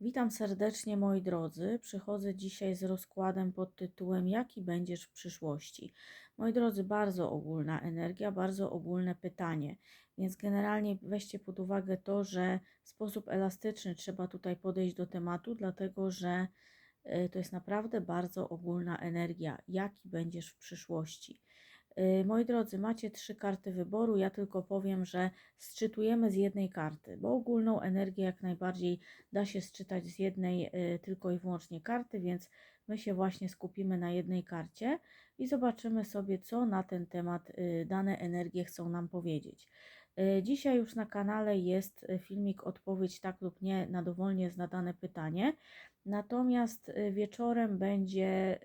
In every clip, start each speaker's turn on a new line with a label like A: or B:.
A: Witam serdecznie moi drodzy. Przychodzę dzisiaj z rozkładem pod tytułem Jaki będziesz w przyszłości? Moi drodzy, bardzo ogólna energia, bardzo ogólne pytanie. Więc generalnie weźcie pod uwagę to, że w sposób elastyczny trzeba tutaj podejść do tematu, dlatego że y, to jest naprawdę bardzo ogólna energia. Jaki będziesz w przyszłości? Y, moi drodzy, macie trzy karty wyboru. Ja tylko powiem, że sczytujemy z jednej karty, bo ogólną energię jak najbardziej da się sczytać z jednej y, tylko i wyłącznie karty, więc my się właśnie skupimy na jednej karcie i zobaczymy sobie, co na ten temat y, dane energie chcą nam powiedzieć. Dzisiaj już na kanale jest filmik odpowiedź tak lub nie na dowolnie zadane pytanie. Natomiast wieczorem będzie,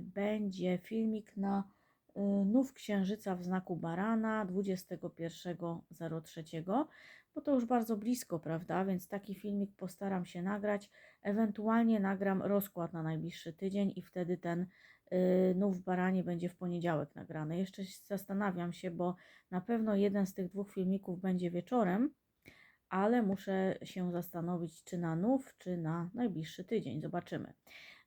A: będzie filmik na nów księżyca w znaku barana 21.03, bo to już bardzo blisko, prawda? Więc taki filmik postaram się nagrać. Ewentualnie nagram rozkład na najbliższy tydzień i wtedy ten y, nów baranie będzie w poniedziałek nagrany. Jeszcze zastanawiam się, bo na pewno jeden z tych dwóch filmików będzie wieczorem, ale muszę się zastanowić, czy na nów, czy na najbliższy tydzień. Zobaczymy.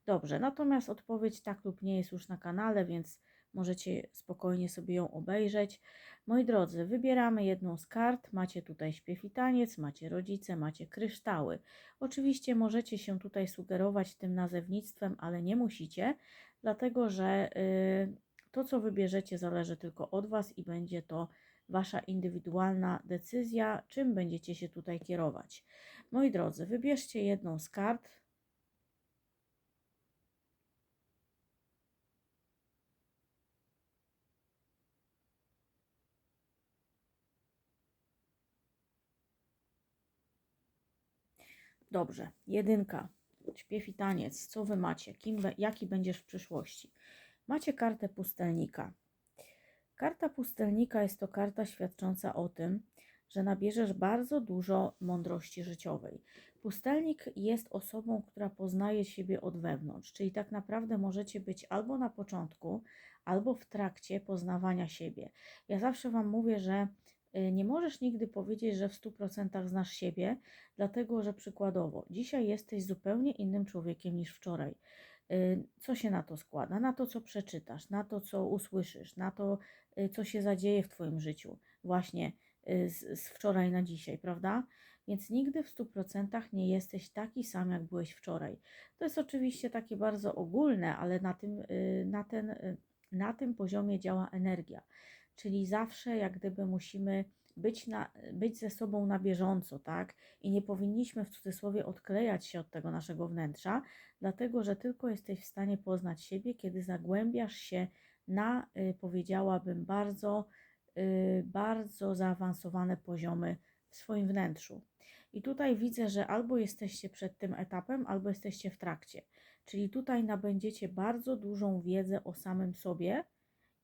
A: Dobrze, natomiast odpowiedź tak lub nie jest już na kanale, więc Możecie spokojnie sobie ją obejrzeć. Moi drodzy, wybieramy jedną z kart. Macie tutaj śpiew i taniec, macie rodzice, macie kryształy. Oczywiście możecie się tutaj sugerować tym nazewnictwem, ale nie musicie, dlatego że y, to, co wybierzecie, zależy tylko od Was i będzie to Wasza indywidualna decyzja, czym będziecie się tutaj kierować. Moi drodzy, wybierzcie jedną z kart. Dobrze, jedynka, śpiew i taniec. Co wy macie? Kim, jaki będziesz w przyszłości? Macie kartę pustelnika. Karta pustelnika jest to karta świadcząca o tym, że nabierzesz bardzo dużo mądrości życiowej. Pustelnik jest osobą, która poznaje siebie od wewnątrz, czyli tak naprawdę możecie być albo na początku, albo w trakcie poznawania siebie. Ja zawsze Wam mówię, że nie możesz nigdy powiedzieć, że w 100% znasz siebie, dlatego że przykładowo dzisiaj jesteś zupełnie innym człowiekiem niż wczoraj. Y, co się na to składa? Na to, co przeczytasz, na to, co usłyszysz, na to, y, co się zadzieje w Twoim życiu, właśnie z, z wczoraj na dzisiaj, prawda? Więc nigdy w 100% nie jesteś taki sam, jak byłeś wczoraj. To jest oczywiście takie bardzo ogólne, ale na tym, na ten, na tym poziomie działa energia czyli zawsze jak gdyby musimy być, na, być ze sobą na bieżąco, tak? I nie powinniśmy w cudzysłowie odklejać się od tego naszego wnętrza, dlatego że tylko jesteś w stanie poznać siebie, kiedy zagłębiasz się na, y, powiedziałabym, bardzo, y, bardzo zaawansowane poziomy w swoim wnętrzu. I tutaj widzę, że albo jesteście przed tym etapem, albo jesteście w trakcie. Czyli tutaj nabędziecie bardzo dużą wiedzę o samym sobie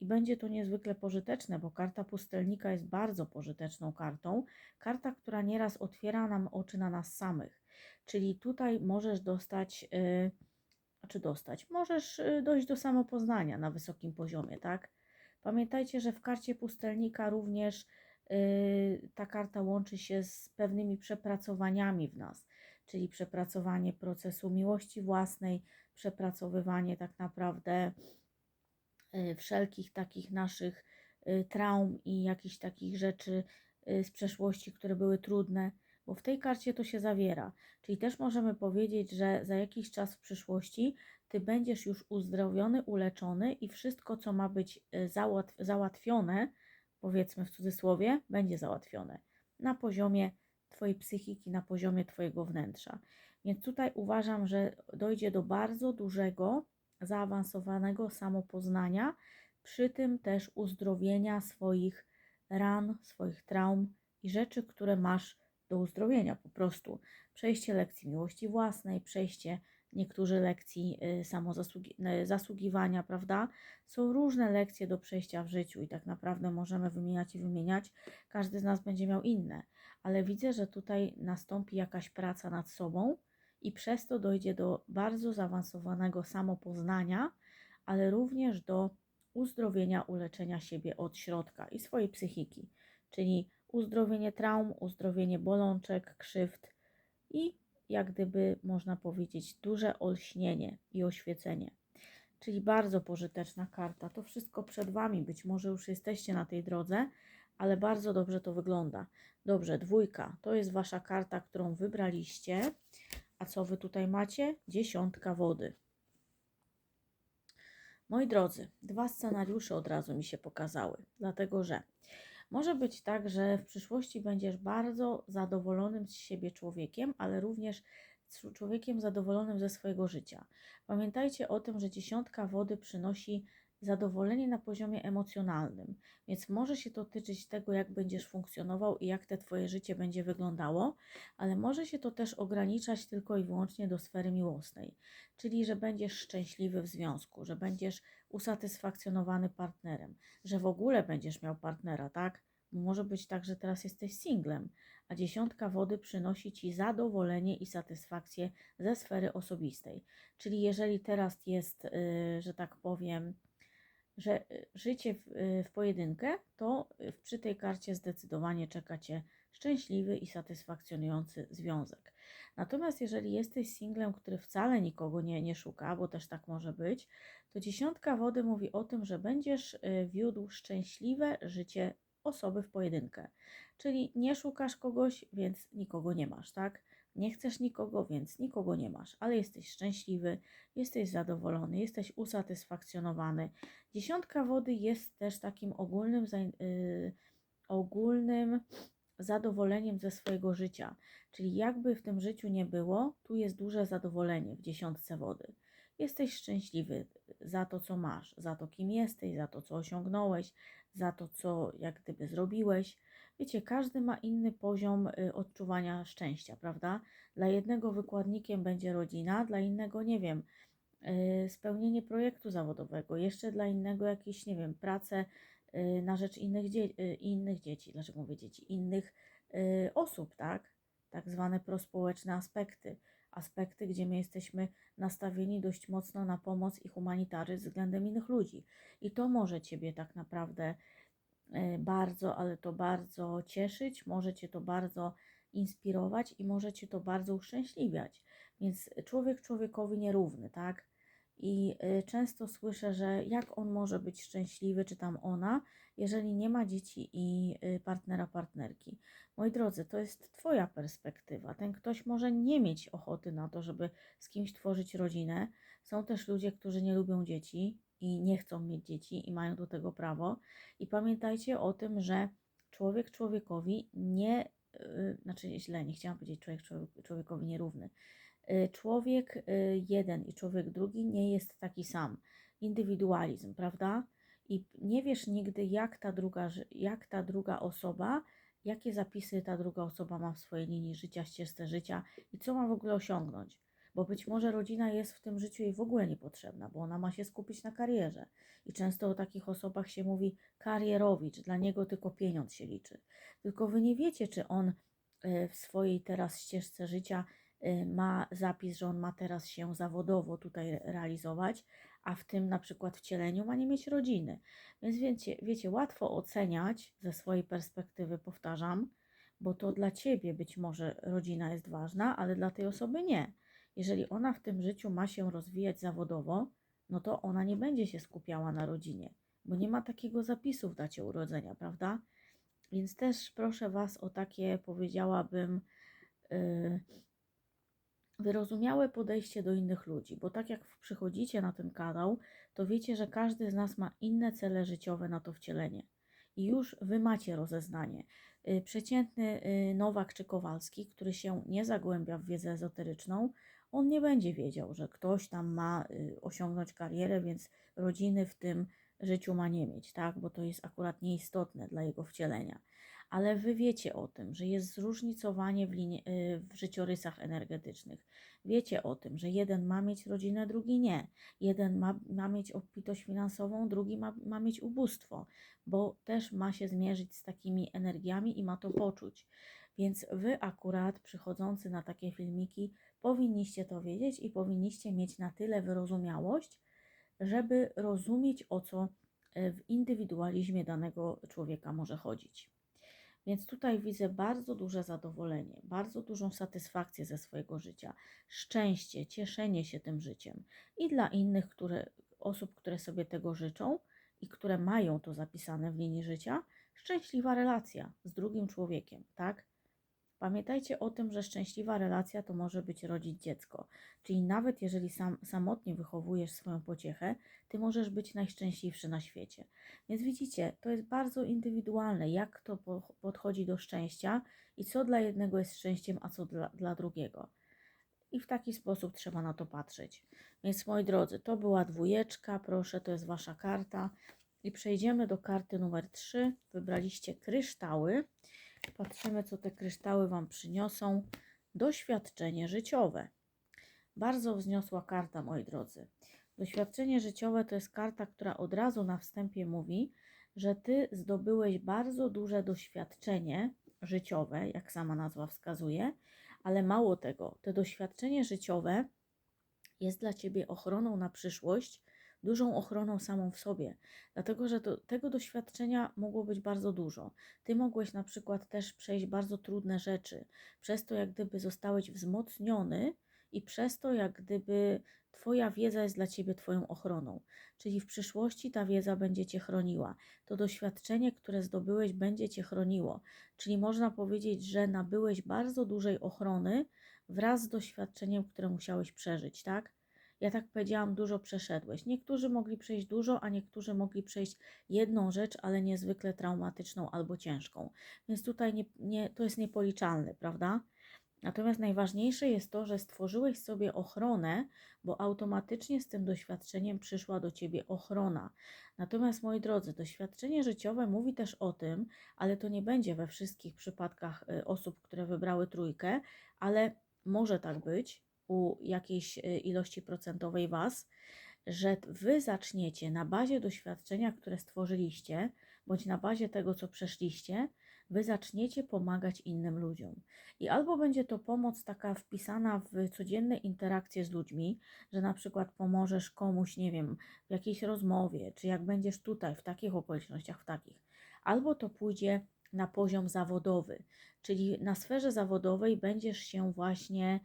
A: i będzie to niezwykle pożyteczne, bo karta pustelnika jest bardzo pożyteczną kartą. Karta, która nieraz otwiera nam oczy na nas samych. Czyli tutaj możesz dostać, yy, czy dostać, możesz y, dojść do samopoznania na wysokim poziomie, tak? Pamiętajcie, że w karcie pustelnika również yy, ta karta łączy się z pewnymi przepracowaniami w nas, czyli przepracowanie procesu miłości własnej, przepracowywanie tak naprawdę wszelkich takich naszych y, traum i jakichś takich rzeczy y, z przeszłości, które były trudne, bo w tej karcie to się zawiera. Czyli też możemy powiedzieć, że za jakiś czas w przyszłości ty będziesz już uzdrowiony, uleczony i wszystko, co ma być załatw załatwione, powiedzmy w cudzysłowie, będzie załatwione na poziomie Twojej psychiki, na poziomie Twojego wnętrza. Więc tutaj uważam, że dojdzie do bardzo dużego zaawansowanego samopoznania, przy tym też uzdrowienia swoich ran, swoich traum i rzeczy, które masz do uzdrowienia po prostu. Przejście lekcji miłości własnej, przejście niektórzy lekcji y, samozasługiwania, y, prawda? Są różne lekcje do przejścia w życiu i tak naprawdę możemy wymieniać i wymieniać. Każdy z nas będzie miał inne, ale widzę, że tutaj nastąpi jakaś praca nad sobą, i przez to dojdzie do bardzo zaawansowanego samopoznania, ale również do uzdrowienia, uleczenia siebie od środka i swojej psychiki, czyli uzdrowienie traum, uzdrowienie bolączek, krzywd i jak gdyby można powiedzieć duże olśnienie i oświecenie. Czyli bardzo pożyteczna karta. To wszystko przed Wami. Być może już jesteście na tej drodze, ale bardzo dobrze to wygląda. Dobrze, dwójka to jest Wasza karta, którą wybraliście. A co Wy tutaj macie? Dziesiątka wody. Moi drodzy, dwa scenariusze od razu mi się pokazały, dlatego że może być tak, że w przyszłości będziesz bardzo zadowolonym z siebie człowiekiem, ale również człowiekiem zadowolonym ze swojego życia. Pamiętajcie o tym, że dziesiątka wody przynosi zadowolenie na poziomie emocjonalnym, więc może się to tyczyć tego, jak będziesz funkcjonował i jak te Twoje życie będzie wyglądało, ale może się to też ograniczać tylko i wyłącznie do sfery miłosnej, czyli że będziesz szczęśliwy w związku, że będziesz usatysfakcjonowany partnerem, że w ogóle będziesz miał partnera, tak? Może być tak, że teraz jesteś singlem, a dziesiątka wody przynosi ci zadowolenie i satysfakcję ze sfery osobistej. Czyli jeżeli teraz jest, yy, że tak powiem, że y, życie w, y, w pojedynkę, to y, przy tej karcie zdecydowanie czeka Cię szczęśliwy i satysfakcjonujący związek. Natomiast jeżeli jesteś singlem, który wcale nikogo nie, nie szuka, bo też tak może być, to dziesiątka wody mówi o tym, że będziesz wiódł szczęśliwe życie osoby w pojedynkę. Czyli nie szukasz kogoś, więc nikogo nie masz, tak? Nie chcesz nikogo, więc nikogo nie masz, ale jesteś szczęśliwy, jesteś zadowolony, jesteś usatysfakcjonowany. Dziesiątka wody jest też takim ogólnym, yy, ogólnym zadowoleniem ze swojego życia. Czyli jakby w tym życiu nie było, tu jest duże zadowolenie w dziesiątce wody. Jesteś szczęśliwy za to, co masz, za to, kim jesteś, za to, co osiągnąłeś, za to, co jak gdyby zrobiłeś. Wiecie, każdy ma inny poziom y, odczuwania szczęścia, prawda? Dla jednego wykładnikiem będzie rodzina, dla innego, nie wiem, y, spełnienie projektu zawodowego, jeszcze dla innego jakieś, nie wiem, pracę y, na rzecz innych, dzie innych dzieci, dlaczego mówię dzieci, innych osób, tak? Tak zwane prospołeczne aspekty. Aspekty, gdzie my jesteśmy nastawieni dość mocno na pomoc i humanitaryzm względem innych ludzi. I to może Ciebie tak naprawdę bardzo, ale to bardzo cieszyć, może Cię to bardzo inspirować i może Cię to bardzo uszczęśliwiać. Więc człowiek człowiekowi nierówny, tak? I e, często słyszę, że jak on może być szczęśliwy, czy tam ona, jeżeli nie ma dzieci i e, partnera, partnerki. Moi drodzy, to jest Twoja perspektywa. Ten ktoś może nie mieć ochoty na to, żeby z kimś tworzyć rodzinę. Są też ludzie, którzy nie lubią dzieci, i nie chcą mieć dzieci i mają do tego prawo. I pamiętajcie o tym, że człowiek człowiekowi nie, yy, znaczy źle, nie chciałam powiedzieć człowiek człowiekowi nierówny. Yy, człowiek jeden i człowiek drugi nie jest taki sam. Indywidualizm, prawda? I nie wiesz nigdy, jak ta druga, jak ta druga osoba, jakie zapisy ta druga osoba ma w swojej linii życia, ścieżce życia i co ma w ogóle osiągnąć bo być może rodzina jest w tym życiu jej w ogóle niepotrzebna, bo ona ma się skupić na karierze. I często o takich osobach się mówi karierowicz, dla niego tylko pieniądz się liczy. Tylko wy nie wiecie, czy on e, w swojej teraz ścieżce życia e, ma zapis, że on ma teraz się zawodowo tutaj realizować, a w tym na przykład wcieleniu ma nie mieć rodziny. Więc wiecie, wiecie, łatwo oceniać ze swojej perspektywy, powtarzam, bo to dla ciebie być może rodzina jest ważna, ale dla tej osoby nie. Jeżeli ona w tym życiu ma się rozwijać zawodowo, no to ona nie będzie się skupiała na rodzinie, bo nie ma takiego zapisu w dacie urodzenia, prawda? Więc też proszę Was o takie, powiedziałabym, yy, wyrozumiałe podejście do innych ludzi, bo tak jak przychodzicie na ten kanał, to wiecie, że każdy z nas ma inne cele życiowe na to wcielenie. I już Wy macie rozeznanie. Yy, przeciętny yy, Nowak czy Kowalski, który się nie zagłębia w wiedzę ezoteryczną, on nie będzie wiedział, że ktoś tam ma y, osiągnąć karierę, więc rodziny w tym życiu ma nie mieć, tak? Bo to jest akurat nieistotne dla jego wcielenia. Ale wy wiecie o tym, że jest zróżnicowanie w, y, w życiorysach energetycznych. Wiecie o tym, że jeden ma mieć rodzinę, drugi nie. Jeden ma, ma mieć obfitość finansową, drugi ma, ma mieć ubóstwo, bo też ma się zmierzyć z takimi energiami i ma to poczuć. Więc wy akurat przychodzący na takie filmiki powinniście to wiedzieć i powinniście mieć na tyle wyrozumiałość, żeby rozumieć o co e, w indywidualizmie danego człowieka może chodzić. Więc tutaj widzę bardzo duże zadowolenie, bardzo dużą satysfakcję ze swojego życia, szczęście, cieszenie się tym życiem. I dla innych które, osób, które sobie tego życzą i które mają to zapisane w linii życia, szczęśliwa relacja z drugim człowiekiem, tak? Pamiętajcie o tym, że szczęśliwa relacja to może być rodzić dziecko. Czyli nawet jeżeli sam, samotnie wychowujesz swoją pociechę, ty możesz być najszczęśliwszy na świecie. Więc widzicie, to jest bardzo indywidualne, jak to po, podchodzi do szczęścia i co dla jednego jest szczęściem, a co dla, dla drugiego. I w taki sposób trzeba na to patrzeć. Więc moi drodzy, to była dwójeczka, proszę, to jest wasza karta. I przejdziemy do karty numer 3. Wybraliście kryształy. Patrzymy, co te kryształy Wam przyniosą. Doświadczenie życiowe. Bardzo wzniosła karta, moi drodzy. Doświadczenie życiowe to jest karta, która od razu na wstępie mówi, że Ty zdobyłeś bardzo duże doświadczenie życiowe, jak sama nazwa wskazuje, ale mało tego, to doświadczenie życiowe jest dla Ciebie ochroną na przyszłość, dużą ochroną samą w sobie, dlatego że tego doświadczenia mogło być bardzo dużo. Ty mogłeś na przykład też przejść bardzo trudne rzeczy, przez to jak gdyby zostałeś wzmocniony i przez to jak gdyby Twoja wiedza jest dla Ciebie Twoją ochroną, czyli w przyszłości ta wiedza będzie Cię chroniła. To doświadczenie, które zdobyłeś, będzie Cię chroniło, czyli można powiedzieć, że nabyłeś bardzo dużej ochrony wraz z doświadczeniem, które musiałeś przeżyć, tak? Ja tak powiedziałam, dużo przeszedłeś. Niektórzy mogli przejść dużo, a niektórzy mogli przejść jedną rzecz, ale niezwykle traumatyczną albo ciężką. Więc tutaj nie, nie, to jest niepoliczalne, prawda? Natomiast najważniejsze jest to, że stworzyłeś sobie ochronę, bo automatycznie z tym doświadczeniem przyszła do ciebie ochrona. Natomiast moi drodzy, doświadczenie życiowe mówi też o tym, ale to nie będzie we wszystkich przypadkach y, osób, które wybrały trójkę, ale może tak być, u jakiejś y, ilości procentowej Was, że Wy zaczniecie na bazie doświadczenia, które stworzyliście, bądź na bazie tego, co przeszliście, Wy zaczniecie pomagać innym ludziom. I albo będzie to pomoc taka wpisana w codzienne interakcje z ludźmi, że na przykład pomożesz komuś, nie wiem, w jakiejś rozmowie, czy jak będziesz tutaj, w takich okolicznościach, w takich. Albo to pójdzie na poziom zawodowy, czyli na sferze zawodowej będziesz się właśnie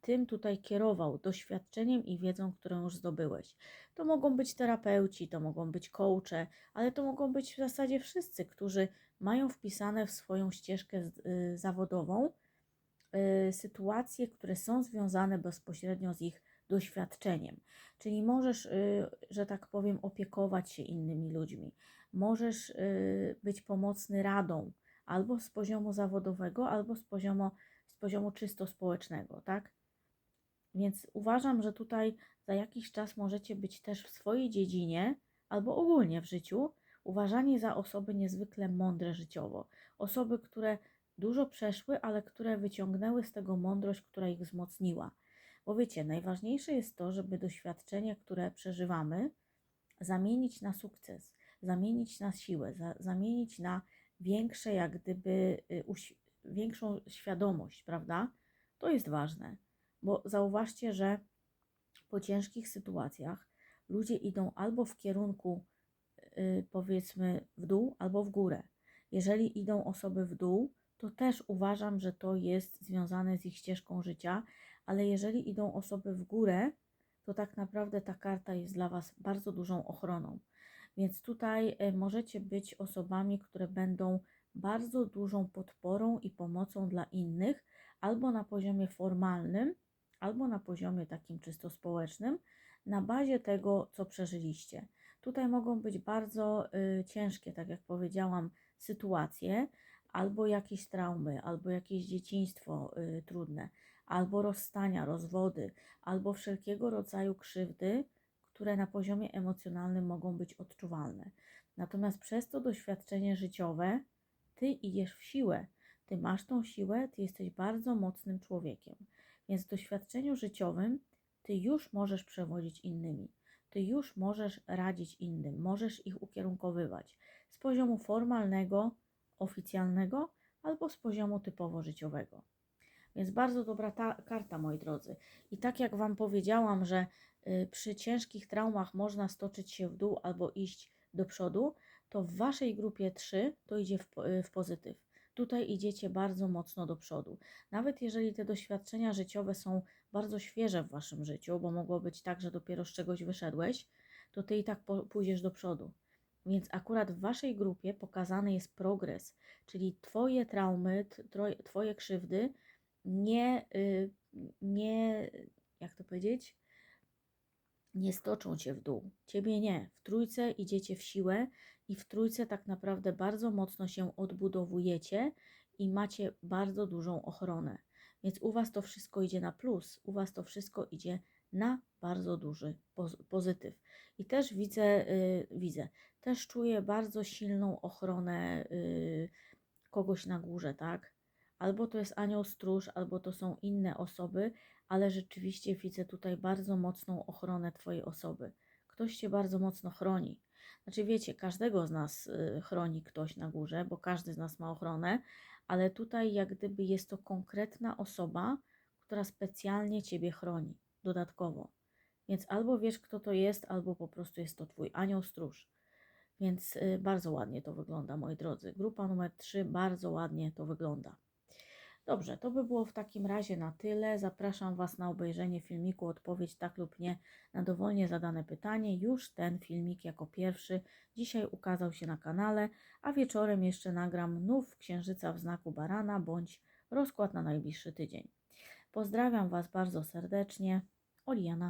A: tym tutaj kierował, doświadczeniem i wiedzą, którą już zdobyłeś. To mogą być terapeuci, to mogą być coache, ale to mogą być w zasadzie wszyscy, którzy mają wpisane w swoją ścieżkę y, zawodową y, sytuacje, które są związane bezpośrednio z ich doświadczeniem. Czyli możesz, że tak powiem, opiekować się innymi ludźmi, możesz być pomocny radą albo z poziomu zawodowego, albo z poziomu poziomu czysto społecznego, tak? Więc uważam, że tutaj za jakiś czas możecie być też w swojej dziedzinie albo ogólnie w życiu uważani za osoby niezwykle mądre życiowo. Osoby, które dużo przeszły, ale które wyciągnęły z tego mądrość, która ich wzmocniła. Bo wiecie, najważniejsze jest to, żeby doświadczenie, które przeżywamy, zamienić na sukces, zamienić na siłę, za, zamienić na większe, jak gdyby, y, większą świadomość, prawda? To jest ważne, bo zauważcie, że po ciężkich sytuacjach ludzie idą albo w kierunku, yy, powiedzmy, w dół, albo w górę. Jeżeli idą osoby w dół, to też uważam, że to jest związane z ich ścieżką życia, ale jeżeli idą osoby w górę, to tak naprawdę ta karta jest dla Was bardzo dużą ochroną. Więc tutaj y, możecie być osobami, które będą bardzo dużą podporą i pomocą dla innych, albo na poziomie formalnym, albo na poziomie takim czysto społecznym, na bazie tego, co przeżyliście. Tutaj mogą być bardzo y, ciężkie, tak jak powiedziałam, sytuacje, albo jakieś traumy, albo jakieś dzieciństwo y, trudne, albo rozstania, rozwody, albo wszelkiego rodzaju krzywdy, które na poziomie emocjonalnym mogą być odczuwalne. Natomiast przez to doświadczenie życiowe, ty idziesz w siłę, ty masz tą siłę, ty jesteś bardzo mocnym człowiekiem. Więc w doświadczeniu życiowym ty już możesz przewodzić innymi. Ty już możesz radzić innym, możesz ich ukierunkowywać z poziomu formalnego, oficjalnego albo z poziomu typowo życiowego. Więc bardzo dobra ta karta, moi drodzy. I tak jak Wam powiedziałam, że y, przy ciężkich traumach można stoczyć się w dół albo iść do przodu, to w Waszej grupie 3 to idzie w, po- w pozytyw. Tutaj idziecie bardzo mocno do przodu. Nawet jeżeli te doświadczenia życiowe są bardzo świeże w Waszym życiu, bo mogło być tak, że dopiero z czegoś wyszedłeś, to Ty i tak pójdziesz do przodu. Więc akurat w Waszej grupie pokazany jest progres, czyli Twoje traumy, Twoje krzywdy nie, y, nie, jak to powiedzieć, nie stoczą cię w dół. Ciebie nie. W trójce idziecie w siłę i w trójce tak naprawdę bardzo mocno się odbudowujecie i macie bardzo dużą ochronę. Więc u Was to wszystko idzie na plus, u Was to wszystko idzie na bardzo duży poz- pozytyw. I też widzę, y, widzę, też czuję bardzo silną ochronę y, kogoś na górze, tak? Albo to jest anioł stróż, albo to są inne osoby, ale rzeczywiście widzę tutaj bardzo mocną ochronę Twojej osoby. Ktoś Cię bardzo mocno chroni. Znaczy, wiecie, każdego z nas y, chroni ktoś na górze, bo każdy z nas ma ochronę, ale tutaj jak gdyby jest to konkretna osoba, która specjalnie Ciebie chroni dodatkowo. Więc albo wiesz, kto to jest, albo po prostu jest to Twój anioł stróż. Więc y, bardzo ładnie to wygląda, moi drodzy. Grupa numer 3 bardzo ładnie to wygląda. Dobrze, to by było w takim razie na tyle. Zapraszam Was na obejrzenie filmiku Odpowiedź tak lub nie na dowolnie zadane pytanie. Już ten filmik jako pierwszy dzisiaj ukazał się na kanale, a wieczorem jeszcze nagram nów Księżyca w znaku barana bądź rozkład na najbliższy tydzień. Pozdrawiam Was bardzo serdecznie. Oliana.